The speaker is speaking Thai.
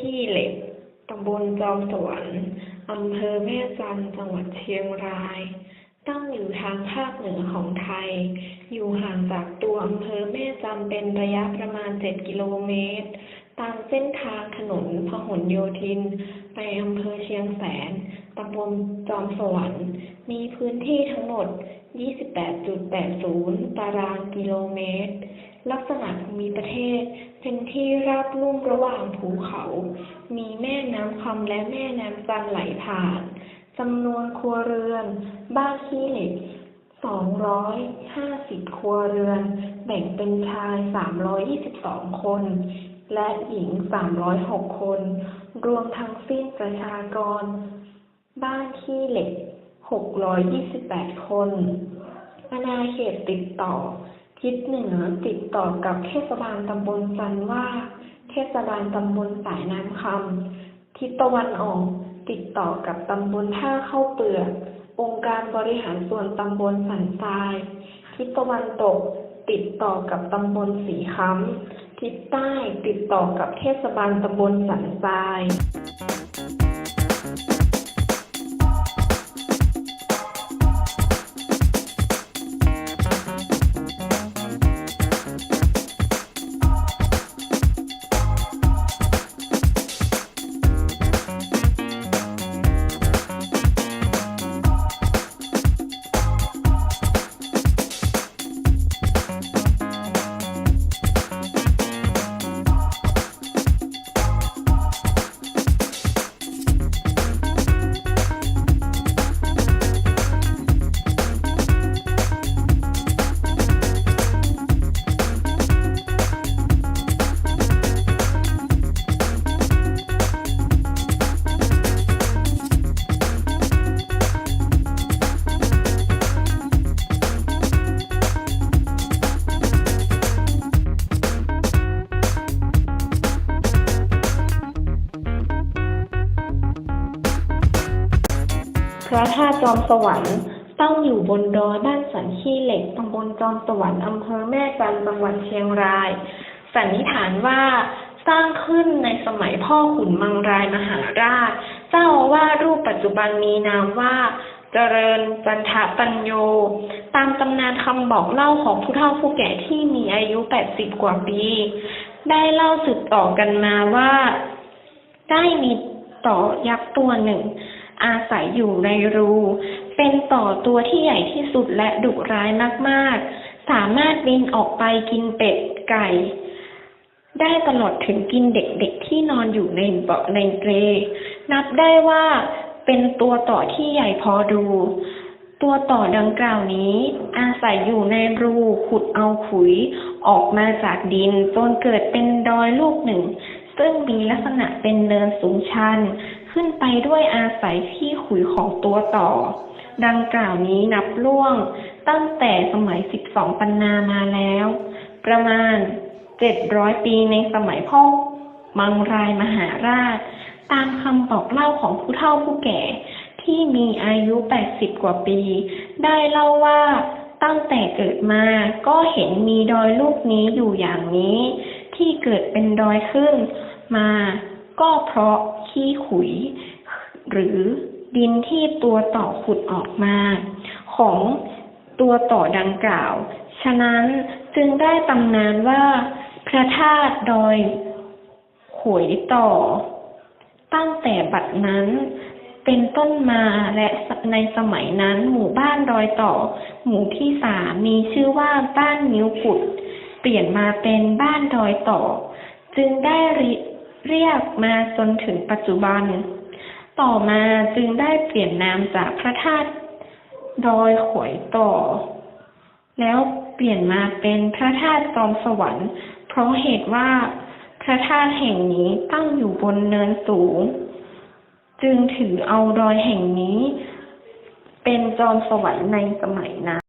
ที่เหล็ก ตำบลจอมสวรรค์อำเภอแม่จันจังหวัดเชียงราย ตั้งอยู่ทางภาคเหนือของไทย อยู่ห่างจากตัวอำเภอแม่จันเป็นระยะประมาณ 7 กิโลเมตร ตามเส้นทางถนนพหลโยธิน ไปอำเภอเชียงแสน ตำบลจอมสวรรค์ มีพื้นที่ทั้งหมด 28.80 ตารางกิโลเมตร ลักษณะภูมิประเทศ เป็นที่ราบลุ่มระหว่างภูเขา มีแม่น้ำคำและแม่น้ำจันไหลผ่านจำนวนครัวเรือน บ้านขี้เหล็ก 250 ครัวเรือน แบ่งเป็นชาย 322 คน และหญิง 306 คน รวมทั้งสิ้นประชากร บ้านขี้เหล็ก 628 คน อาณาเขตติดต่อ ทิศเหนือติดต่อกับเทศบาลตำบลจันว่า เทศบาลตำบลสายน้ำคำทิศตะวันออก ติดต่อกับตำบลท่าเข้าเปลือก องค์การบริหารส่วนตำบลสันทราย ทิศตะวันตก ติดต่อกับตำบลสีค้ำทิศใต้ติดต่อกับเทศบาลตำบลสันทราย พระธาตุจอมสวรรค์ตั้งอยู่บนดอยบ้านสันขี้เหล็กตำบลจอมสวรรค์อำเภอแม่จันจังหวัดเชียงราย สันนิษฐานว่าสร้างขึ้นในสมัยพ่อขุนมังรายมหาราช เจ้าอาวาสรูปปัจจุบันมีนามว่าเจริญจันทปัญโย ตามตำนานคำบอกเล่าของผู้เฒ่าผู้แก่ที่มีอายุ 80 กว่าปี ได้เล่าสืบต่อกันมาว่า ได้มีต่อยักษ์ตัวหนึ่ง อาศัยอยู่ในรู เป็นต่อตัวที่ใหญ่ที่สุดและดุร้ายมาก ๆ สามารถบินออกไปกินเป็ดไก่ ได้ตลอดถึงกินเด็กๆที่นอนอยู่ในเบาะในเปลนับได้ว่าเป็นตัวต่อที่ใหญ่พอดู ตัวต่อดังกล่าวนี้ อาศัยอยู่ในรูขุดเอาขุย ออกมาจากดินจนเกิดเป็นดอยลูกหนึ่ง ซึ่งมีลักษณะเป็นเนินสูงชัน ขึ้นไปด้วยอาศัยที่ขุยของตัวต่อ ดังกล่าวนี้นับล่วงตั้งแต่สมัย 12 ปันนามาแล้ว ประมาณ 700 ปีในสมัยพ่อมังรายมหาราช ตามคำบอกเล่าของผู้เฒ่าผู้แก่ที่มีอายุ 80 กว่าปี ได้เล่าว่าตั้งแต่เกิดมาก็เห็นมีดอยลูกนี้อยู่อย่างนี้ ที่เกิดเป็นดอยขึ้นมา ก็เพราะขี้ขุย หรือดินที่ตัวต่อขุดออกมา ของตัวต่อดังกล่าว ฉะนั้นจึงได้ตำนานว่า พระธาตุดอยขวยต่อ ตั้งแต่บัดนั้นเป็นต้นมาและในสมัยนั้นหมู่บ้านดอยต่อ หมู่ที่สามมีชื่อว่าบ้านนิ้วกุด เปลี่ยนมาเป็นบ้านดอยต่อ จึงได้ริ เรียกมาจนถึงปัจจุบัน ต่อมาจึงได้เปลี่ยนนามจากพระธาตุดอยขวยต่อ แล้วเปลี่ยนมาเป็นพระธาตุจอมสวรรค์เพราะเหตุว่าพระธาตุแห่งนี้ตั้งอยู่บนเนินสูง จึงถือเอาดอยแห่งนี้ เป็นจอมสวรรค์ในสมัยนั้น